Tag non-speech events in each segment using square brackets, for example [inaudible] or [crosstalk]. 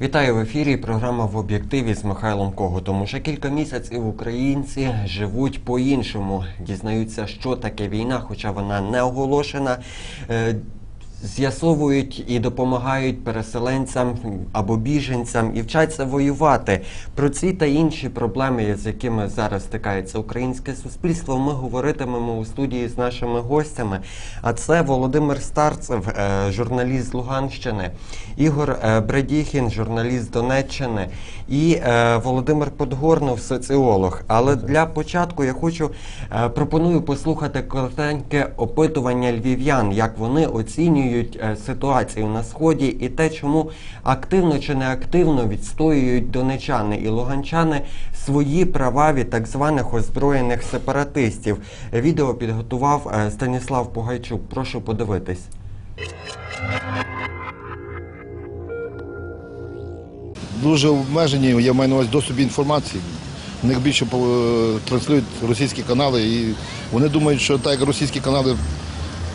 Вітаю в ефірі. Програма в об'єктиві з Михайлом Коготом. Уже кілька місяців українці живуть по-іншому, дізнаються, що таке війна, хоча вона не оголошена. З'ясовують і допомагають переселенцям або біженцям і вчаться воювати. Про ці та інші проблеми, з якими зараз стикається українське суспільство, ми говоритимемо у студії з нашими гостями. А це Володимир Старцев, е, журналіст з Луганщини, Ігор е, Бредіхін, журналіст Донеччини, і е, Володимир Подгорнов, соціолог. Але для початку я хочу пропоную послухати коротеньке опитування львів'ян, як вони оцінюють е, ситуацію на сході і те, чому активно чи неактивно відстоюють донечани і луганчани свої права від так званих озброєних сепаратистів. Відео підготував е, Станіслав Пугайчук. Прошу подивитись. дуже обмежені, я маю на увазі доступ до інформації. В них більше е, транслюють російські канали, і вони думають, що так як російські канали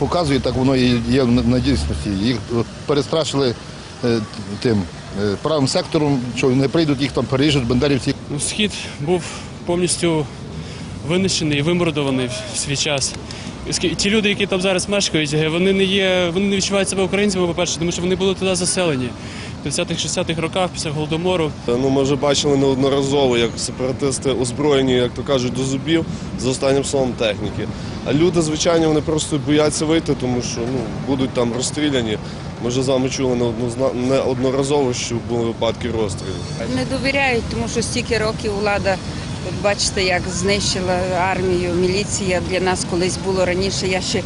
показують, так воно і є на дійсності. Їх е, перестрашили е, тим е, правим сектором, що не прийдуть, їх там переріжуть бандерівці. Ну, Схід був повністю винищений і вимордований в свій час. Ті люди, які там зараз мешкають, вони не є, вони не відчувають себе українцями, по-перше, тому що вони були туди заселені. В 50-60-х роках після голодомору Ну, ми вже бачили неодноразово, як сепаратисти озброєні, як то кажуть, до зубів з останнім словом техніки. А люди, звичайно, вони просто бояться вийти, тому що ну, будуть там розстріляні. Ми вже з вами чули неодноразово, що були випадки розстрілів. Не довіряють, тому що стільки років влада, от бачите, як знищила армію, міліція для нас колись було раніше. Я ще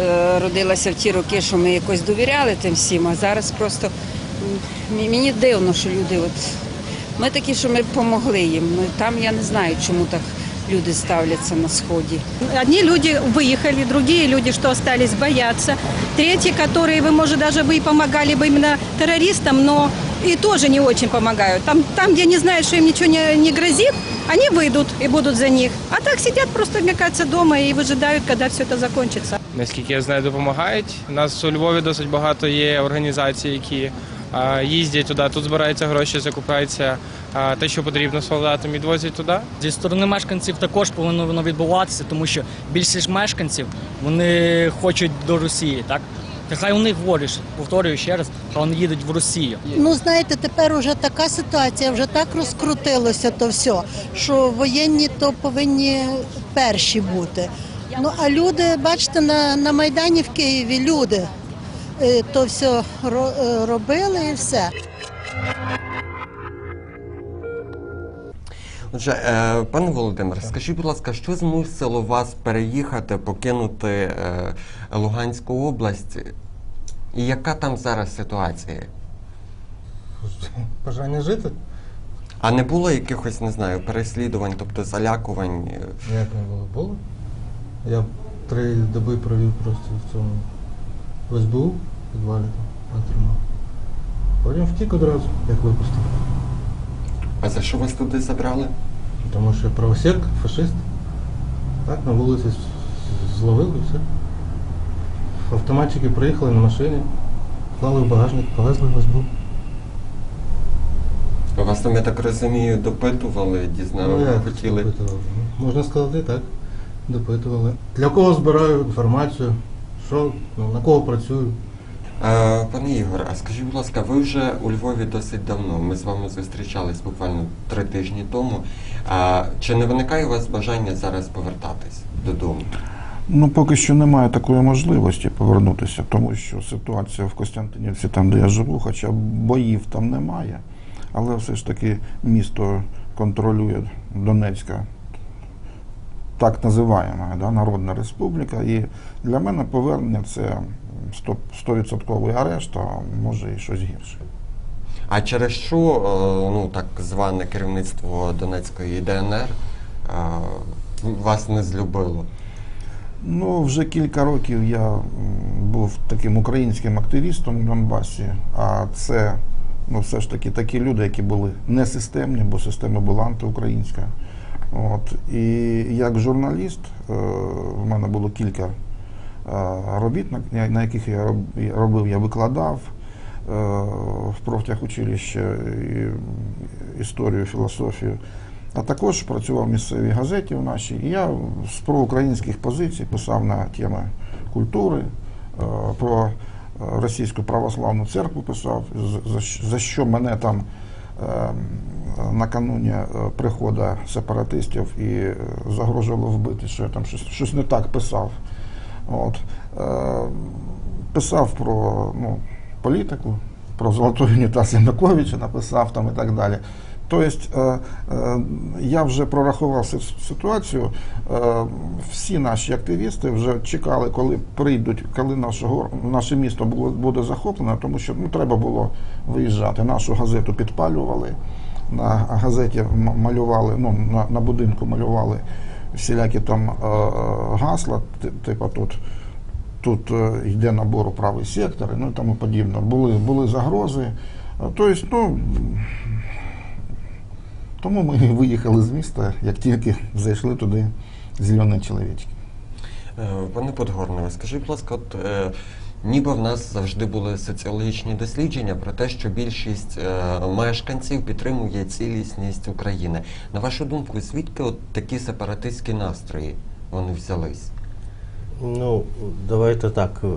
е, родилася в ті роки, що ми якось довіряли тим всім, а зараз просто мені дивно, що люди, от ми такі, що ми допомогли їм. Ну, там я не знаю, чому так люди ставляться на сході. Одни люди выехали, другие люди, что остались, боятся. Третьи, которые, вы, может, даже бы и помогали бы именно террористам, но и тоже не очень помогают. Там, там где они знают, что им ничего не, не грозит, они выйдут и будут за них. А так сидят просто, мне кажется, дома и выжидают, когда все это закончится. наскільки я знаю, допомагають. У нас у Львові досить багато є організацій, які а, їздять туди, тут збираються гроші, закупаються те, що потрібно солдатам, і відвозять туди. Зі сторони мешканців також повинно воно відбуватися, тому що більшість мешканців вони хочуть до Росії, так? Та хай у них воліш, повторюю ще раз, хай вони їдуть в Росію. Ну, знаєте, тепер уже така ситуація, вже так розкрутилося то все, що воєнні то повинні перші бути. Ну, а люди, бачите, на, на Майдані в Києві люди то все ро- е, робили і все. Отже, е, пане Володимир, скажіть, будь ласка, що змусило вас переїхати, покинути е, Луганську область? І яка там зараз ситуація? Бажання жити? А не було якихось, не знаю, переслідувань, тобто залякувань? е? Ніяк не було. Було. Я три доби провів просто в цьому в СБУ в підвалі там отримав. Потім втік одразу, як випустив. А за що вас туди забрали? Тому що правосек, фашист. Так, на вулиці з- зловили і все. Автоматчики приїхали на машині, клали в багажник, повезли в СБУ. Вас там, я так розумію, допитували, дізнали, Ну, як хотіли. допитували? Ну, Можна сказати, так. Допитували. Для кого збираю інформацію, що, ну, на кого працюю. Пане Ігор, а скажіть, будь ласка, ви вже у Львові досить давно. Ми з вами зустрічались буквально три тижні тому. А, чи не виникає у вас бажання зараз повертатись додому? Ну, поки що немає такої можливості повернутися, тому що ситуація в Костянтинівці, там, де я живу, хоча боїв там немає, але все ж таки місто контролює Донецька, так називаємо да, Народна Республіка. І для мене повернення це 100%, 100% арешт, а може і щось гірше. А через що е, ну, так зване керівництво Донецької ДНР е, вас не злюбило? Ну, вже кілька років я був таким українським активістом в Донбасі, а це ну, все ж таки такі люди, які були несистемні, бо система була антиукраїнська. От. І як журналіст, е, в мене було кілька робіт, на- яких я робив, я викладав е, в профтехучилище історію, філософію. А також працював в місцевій газеті в нашій. І я з проукраїнських позицій писав на теми культури, е, про е, російську православну церкву писав, за- що мене там е, накануні е, приходу сепаратистів і е, загрожувало вбити, що я там щось, щось не так писав. От. Е, писав про ну, політику, про золотой унітаз Януковича написав там і так далі. Тобто я вже прорахував ситуацію. Всі наші активісти вже чекали, коли прийдуть, коли наше, наше місто буде захоплене, тому що ну, треба було виїжджати. Нашу газету підпалювали. На газеті малювали, ну, на, на будинку малювали всілякі там е, е, гасла, типу тут тут е, йде набор у правий сектор, ну і тому подібне. Були, були загрози. Тобто, ну, тому ми [laughs] виїхали з міста, як тільки зайшли туди зелені чоловічки. Пане Подгорне, скажіть, будь ласка, от ніби в нас завжди були соціологічні дослідження про те, що більшість е, мешканців підтримує цілісність України. На вашу думку, звідки от такі сепаратистські настрої вони взялись? Ну, давайте так. е,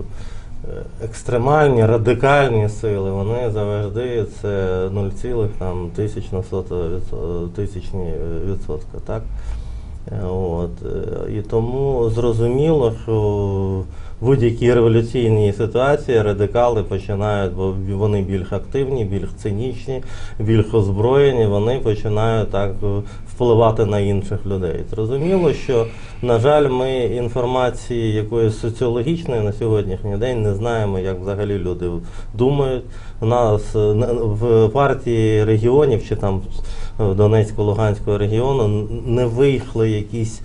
Екстремальні, радикальні сили, вони завжди це 0, там, тисячна сота відсо- тисячні е, відсотка, так? От. І тому зрозуміло, що будь-якій революційній ситуації радикали починають, бо вони більш активні, більш цинічні, більш озброєні, вони починають так впливати на інших людей. Зрозуміло, що, на жаль, ми інформації якоїсь соціологічної на сьогоднішній день не знаємо, як взагалі люди думають. У нас в партії регіонів чи там Донецько-Луганського регіону не вийшли якісь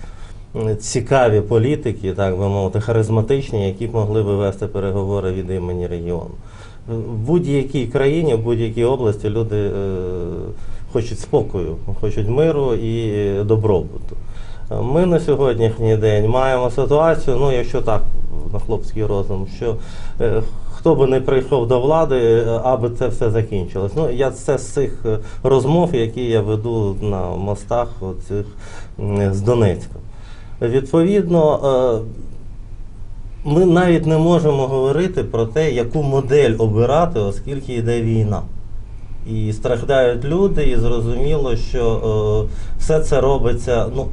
цікаві політики, так би мовити, харизматичні, які б могли би вести переговори від імені регіону. В будь-якій країні, в будь-якій області люди е, хочуть спокою, хочуть миру і добробуту. Е, Ми на сьогоднішній день маємо ситуацію, ну якщо так на хлопський розум, що е, хто би не прийшов до влади, аби це все закінчилось. Ну я це з цих розмов, які я веду на мостах оцих, з Донецька. Відповідно, е, ми навіть не можемо говорити про те, яку модель обирати, оскільки йде війна. І страждають люди, і зрозуміло, що е, все це робиться ну,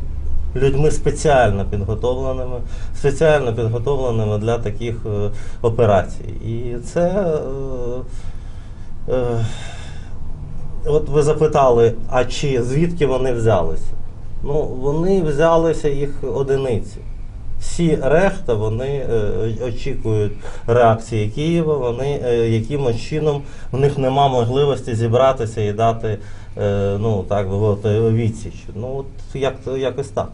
людьми спеціально підготовленими, спеціально підготовленими для таких е, операцій. І це. От ви запитали, а чи звідки вони взялися? Ну, вони взялися їх одиниці. Всі решта вони е, очікують реакції Києва, вони е, якимось чином в них нема можливості зібратися і дати, е, ну так би мовити, відсіч. Ну от як якось так.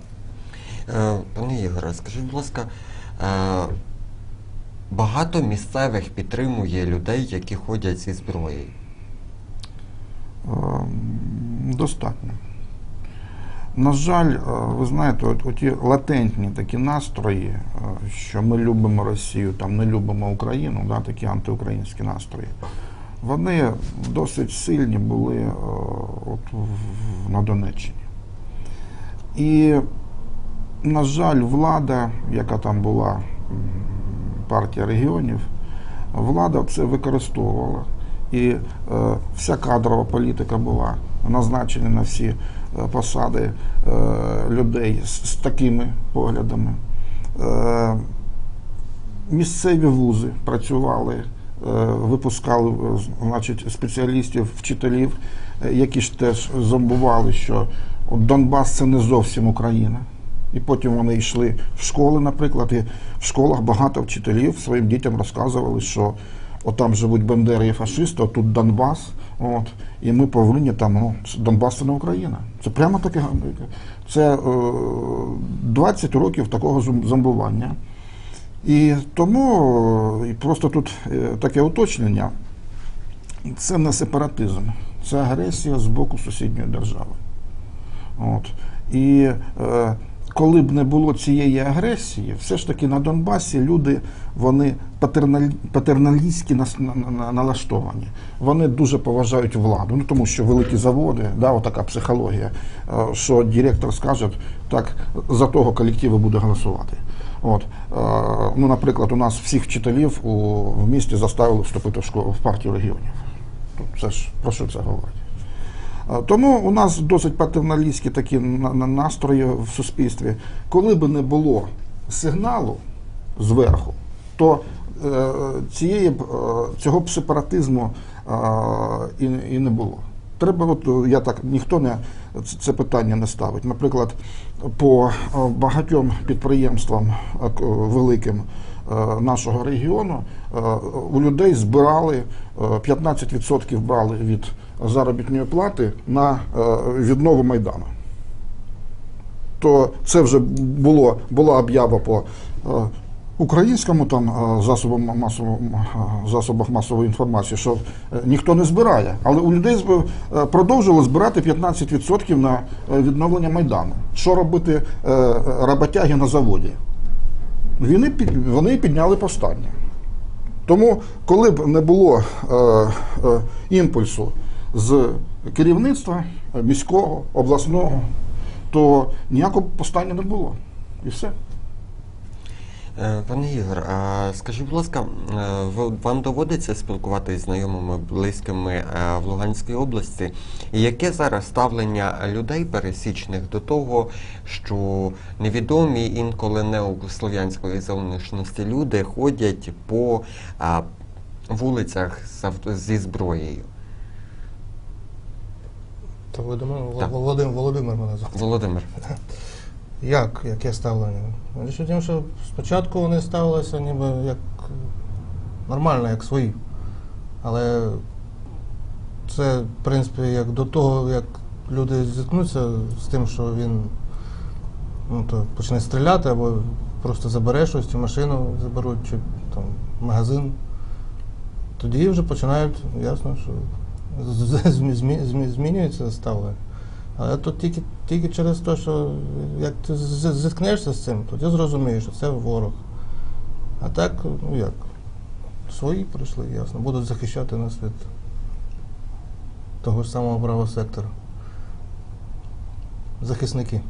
Е, Пане Ігоре, скажіть, будь ласка, е, багато місцевих підтримує людей, які ходять зі зброєю. Ем, Достатньо. На жаль, е, ви знаєте, от, оті латентні такі настрої, е, що ми любимо Росію, там не любимо Україну, да, такі антиукраїнські настрої, вони досить сильні були е, от, на Донеччині. І, на жаль, влада, яка там була партія регіонів, влада це використовувала. І е, вся кадрова політика була назначена на всі посади е, людей з, такими поглядами. Е, місцеві вузи працювали, е, випускали е, значить, спеціалістів, вчителів, е, які ж теж зомбували, що Донбас це не зовсім Україна. І потім вони йшли в школи, наприклад, і в школах багато вчителів своїм дітям розказували, що от там живуть бандери і фашисти, а тут Донбас. От, і ми повинні там, ну, Донбас це не Україна. Це прямо таке. Це е, 20 років такого зомбування. І тому е, і просто тут е, таке уточнення. Це не сепаратизм, це агресія з боку сусідньої держави. От. І е, коли б не було цієї агресії, все ж таки на Донбасі люди вони патерналі, патерналістськи нас- на- на- на- налаштовані. Вони дуже поважають владу, ну тому що великі заводи, да, отака психологія, е, що директор скаже, так за того колективу буде голосувати. От, е, ну, наприклад, у нас всіх вчителів у, в місті заставили вступити в школу в партію регіонів. Це ж про що це говорить? Тому у нас досить патерналістські такі на- на- настрої в суспільстві. Коли би не було сигналу зверху, то е, цієї, е, цього б сепаратизму е, і, не було. Треба, от я так ніхто не це питання не ставить. Наприклад, по багатьом підприємствам великим нашого регіону у людей збирали е, 15% брали від заробітної плати на е, віднову майдану. То це вже було була об'ява по е, українському там е, засобам масового е, засобах масової інформації, що ніхто не збирає, але у людей е, збирати 15% на відновлення майдану. Що робити роботяги на заводі? Вони, вони підняли повстання. Тому, коли б не було е, е, імпульсу з керівництва міського, обласного, то ніякого повстання не було. І все. Е, Пане Ігор, а скажіть, будь ласка, е, вам доводиться спілкуватися з знайомими, близькими е, в Луганській області? І яке зараз ставлення людей пересічних до того, що невідомі інколи не у слов'янської зовнішності люди ходять по вулицях зі зброєю? То до мене Так. Володимир, Володимир мене звати. Володимир. [laughs] Як? Яке ставлення? Річ у тім, що спочатку вони ставилися ніби як нормально, як свої. Але це, в принципі, як до того, як люди зіткнуться з тим, що він ну, то почне стріляти або просто забере щось, чи машину заберуть, чи там магазин. Тоді вже починають, ясно, що змінюється ставлення. Але тут тільки, тільки через те, що як ти зіткнешся з цим, тоді зрозумієш, що це ворог. А так, ну як, свої прийшли, ясно, будуть захищати нас від того ж самого правого сектора. Захисники.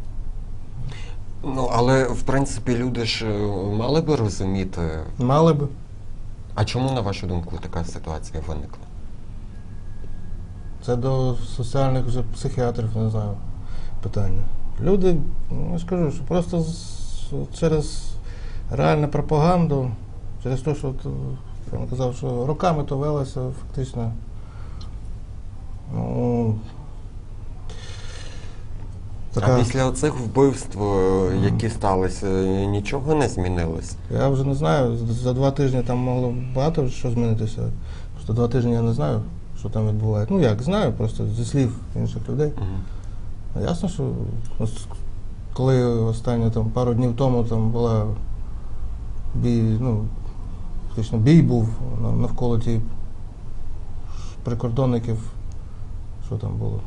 Ну, але в принципі люди ж е, мали би розуміти. Мали би. А чому, на вашу думку, така ситуація виникла? Це до соціальних вже психіатрів, не знаю, питання. Люди, ну, я ж кажу, що просто з- через реальну пропаганду, через те, що от, я вам казав, що роками то велося фактично. Ну, А після оцих вбивств, е, які сталися, е, нічого не змінилось? Я вже не знаю, за два тижні там могло багато що змінитися. Просто два тижні я не знаю, що там відбувається. Ну як, знаю, просто зі слів інших людей. Мгм. Ясно, що ось коли останні там пару днів тому там була бій, ну, фактично бій був навколо ті прикордонників, що там було?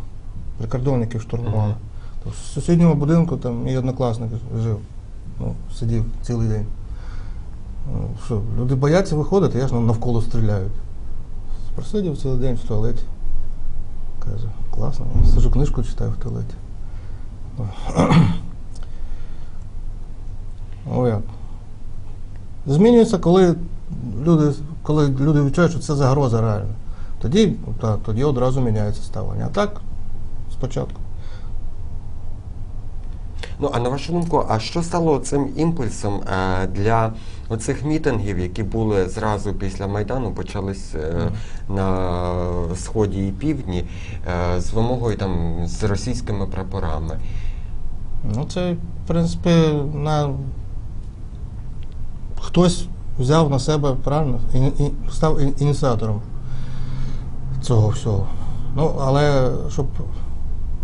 Прикордонників штурмували. То в сусідньому будинку там мій однокласник жив, ну, сидів цілий день. Ну, Що, люди бояться виходити, я ж навколо стріляють. Просидів цілий день в туалеті. Каже, класно, я сижу книжку читаю в туалеті. О, як. Змінюється, коли люди, коли люди відчувають, що це загроза реальна. Тоді, так, тоді одразу міняється ставлення. А так, спочатку. Ну а на вашу думку, а що стало цим імпульсом е, для оцих мітингів, які були зразу після Майдану, почались е, на сході і півдні е, з вимогою там з російськими прапорами? Ну, це, в принципі, на... хтось взяв на себе правильно і, і став ініціатором цього всього. Ну, але щоб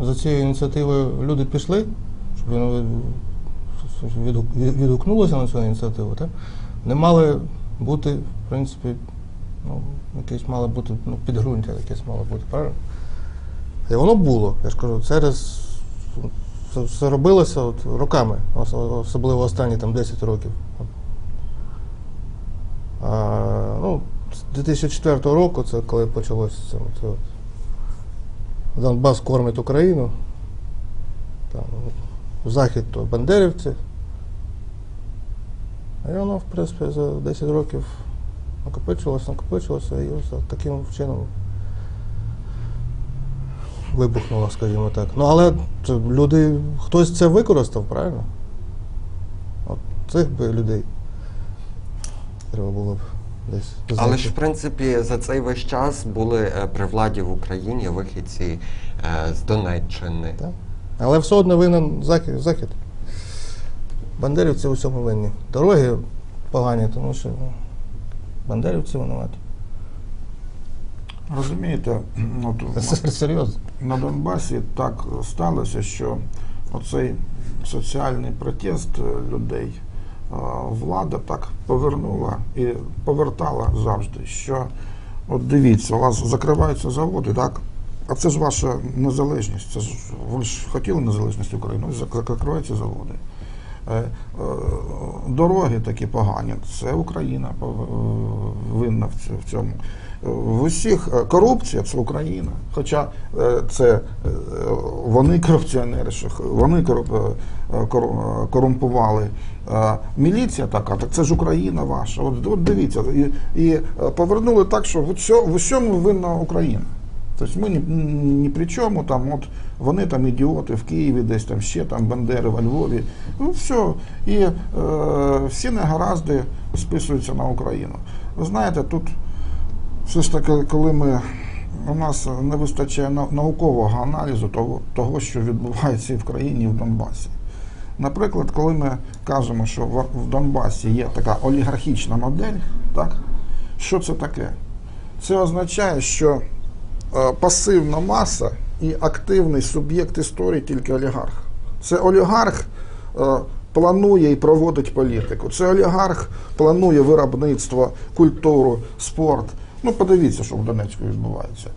за цією ініціативою люди пішли, щоб вони від- відгук- від- відгукнулися на цю ініціативу, так? не мали бути, в принципі, ну, якесь мало бути ну, підґрунтя, якесь мало бути, правильно? І воно було, я ж кажу, через це все робилося от, роками, особливо останні там 10 років. А, ну, з 2004 року, це коли почалося це, це Донбас кормить Україну. Там, Захід то бандерівці. І воно, в принципі, за 10 років накопичилося, накопичилося і ось таким чином вибухнуло, скажімо так. Ну, але люди, хтось це використав, правильно? От цих би людей треба було б десь. Але ж в принципі за цей весь час були е, при владі в Україні вихідці е, з Донеччини. Так. Але все одно винен захід. захід. Бандерівці у всьому винні. Дороги погані, тому що ну, бандерівці винуваті. Розумієте, [clears throat] от, Це серйозно. на Донбасі так сталося, що оцей соціальний протест е, людей е, влада так повернула і повертала завжди, що от дивіться, у вас закриваються заводи, так? А це ж ваша незалежність. Це ж ви ж хотіли незалежність України, закриваються заводи. Е, е, Дороги такі погані. Це Україна винна в цьому. Е, В усіх е, корупція це Україна. Хоча е, це е, вони корупціонери, вони е, е, корумпували. Е, Міліція така, так це ж Україна ваша. От, от дивіться, і, і е, повернули так, що в усьому винна Україна. Тобто ми ні, ні при чому, там, от вони там ідіоти в Києві, десь там ще там Бандери во Львові. Ну все. І е, всі негаразди списуються на Україну. Ви знаєте, тут все ж таки, коли ми. У нас не вистачає наукового аналізу того, того, що відбувається і в країні, і в Донбасі. Наприклад, коли ми кажемо, що в Донбасі є така олігархічна модель, так? що це таке? Це означає, що пасивна маса і активний суб'єкт історії тільки олігарх. Це олігарх е, планує і проводить політику. Це олігарх планує виробництво, культуру, спорт. Ну, подивіться, що в Донецьку відбувається.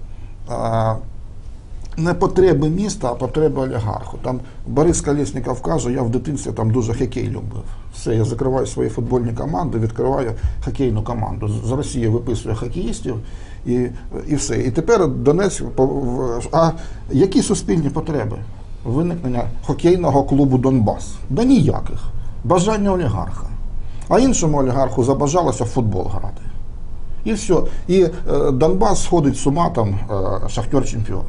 Не потреби міста, а потреби олігарху. Там Борис Колєсніков каже, я в дитинстві там дуже хокей любив. Все, я закриваю свої футбольні команди, відкриваю хокейну команду. З Росії виписую хокеїстів і, і все. І тепер Донець. по- А які суспільні потреби? Виникнення хокейного клубу Донбас? Да ніяких. Бажання олігарха. А іншому олігарху забажалося в футбол грати. І все. І е, Донбас сходить з ума там е, шахтер чемпіон.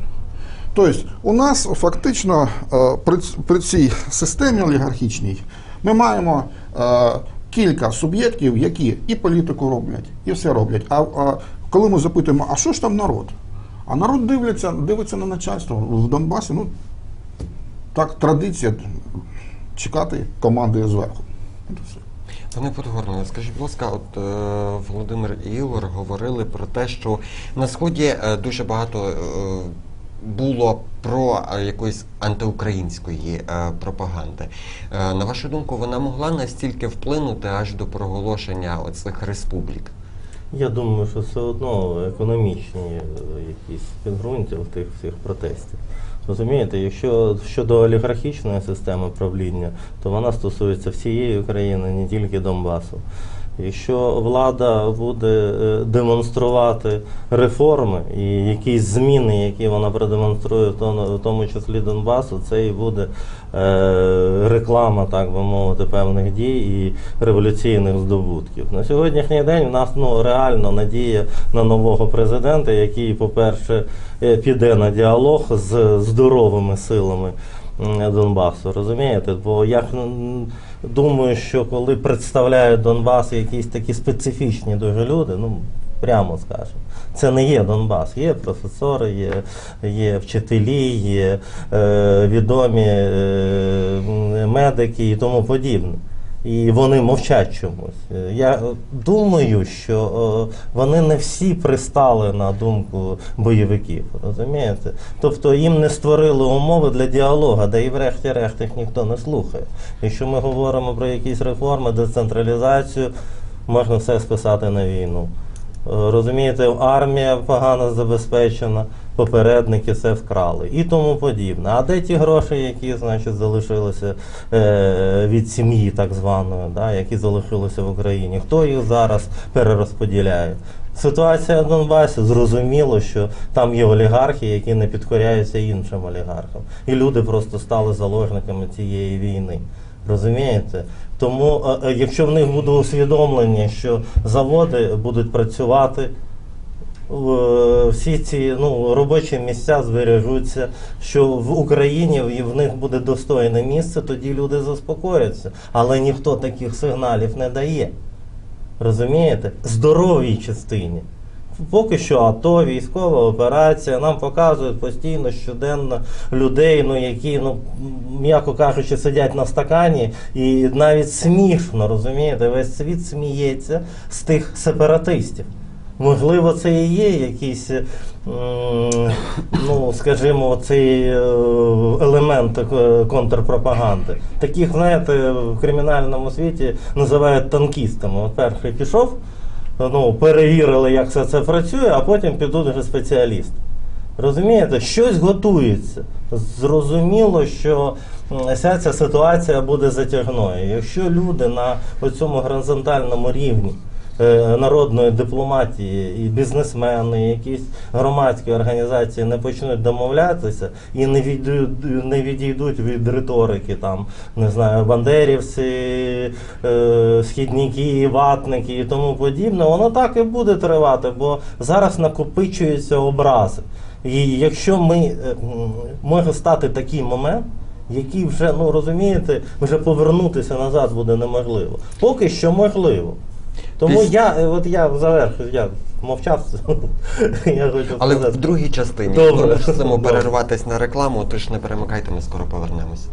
Тобто, у нас фактично е, при, цій системі олігархічній ми маємо кілька суб'єктів, які і політику роблять, і все роблять. А коли ми запитуємо, а що ж там народ? А народ дивиться, дивиться на начальство в Донбасі. Ну, так, традиція чекати команди зверху. Пане Подгорне, скажіть, будь ласка, от е, Володимир і Ігор говорили про те, що на сході е, дуже багато е, було про е, якоїсь антиукраїнської е, пропаганди. Е, на вашу думку, вона могла настільки вплинути аж до проголошення оцих республік? Я думаю, що все одно економічні е, якісь підґрунтя в тих всіх протестів. Розумієте, якщо щодо олігархічної системи правління, то вона стосується всієї України, не тільки Донбасу. Якщо влада буде е, демонструвати реформи і якісь зміни, які вона продемонструє, в тому- числі Донбасу, це і буде е, реклама, так би мовити, певних дій і революційних здобутків. На сьогоднішній день в нас ну, реально надія на нового президента, який, по-перше, е, піде на діалог з здоровими силами. Донбасу, розумієте? Бо я думаю, що коли представляють Донбас якісь такі специфічні дуже люди, ну прямо скажемо, це не є Донбас. Є професори, є, є вчителі, є е, відомі е, медики і тому подібне. І вони мовчать чомусь. Е, Я думаю, що е, вони не всі пристали на думку бойовиків, розумієте? Тобто їм не створили умови для діалогу, де і врешті-решт їх ніхто не слухає. Якщо ми говоримо про якісь реформи, децентралізацію, можна все списати на війну. Е, Розумієте, армія погано забезпечена, попередники це вкрали і тому подібне. А де ті гроші, які значить залишилися е, від сім'ї, так званої, да, які залишилися в Україні? Хто їх зараз перерозподіляє? Ситуація в Донбасі зрозуміло, що там є олігархи, які не підкоряються іншим олігархам. І люди просто стали заложниками цієї війни. Розумієте? Тому, е, е, якщо в них буде усвідомлення, що заводи будуть працювати, всі ці ну, робочі місця збережуться, що в Україні в- них буде достойне місце, тоді люди заспокояться. Але ніхто таких сигналів не дає. Розумієте? Здоровій частині. Поки що АТО, військова операція, нам показують постійно щоденно людей, ну які, ну м'яко кажучи, сидять на стакані, і навіть смішно, розумієте, весь світ сміється з тих сепаратистів. Можливо, це і є якийсь, ну, скажімо, цей е, елемент е, контрпропаганди. Таких, знаєте, в кримінальному світі називають танкістами. От перший пішов, ну, перевірили, як все це працює, а потім підуть вже спеціалісти. Розумієте, щось готується. Зрозуміло, що вся ця ситуація буде затяжною. Якщо люди на цьому горизонтальному рівні е, народної дипломатії і бізнесмени, якісь громадські організації не почнуть домовлятися і не відійдуть, не відійдуть від риторики, там, не знаю, бандерівці, е, східники, ватники і тому подібне, воно так і буде тривати, бо зараз накопичуються образи. І якщо ми е, може стати такий момент, який вже, ну розумієте, вже повернутися назад буде неможливо. Поки що можливо. Тому Піс- я, е, от я завершу, я мовчав. [laughs] я хочу Але сказати. в другій частині Добре. ми мусимо Добре. перерватися на рекламу, тож не перемикайте, ми скоро повернемось.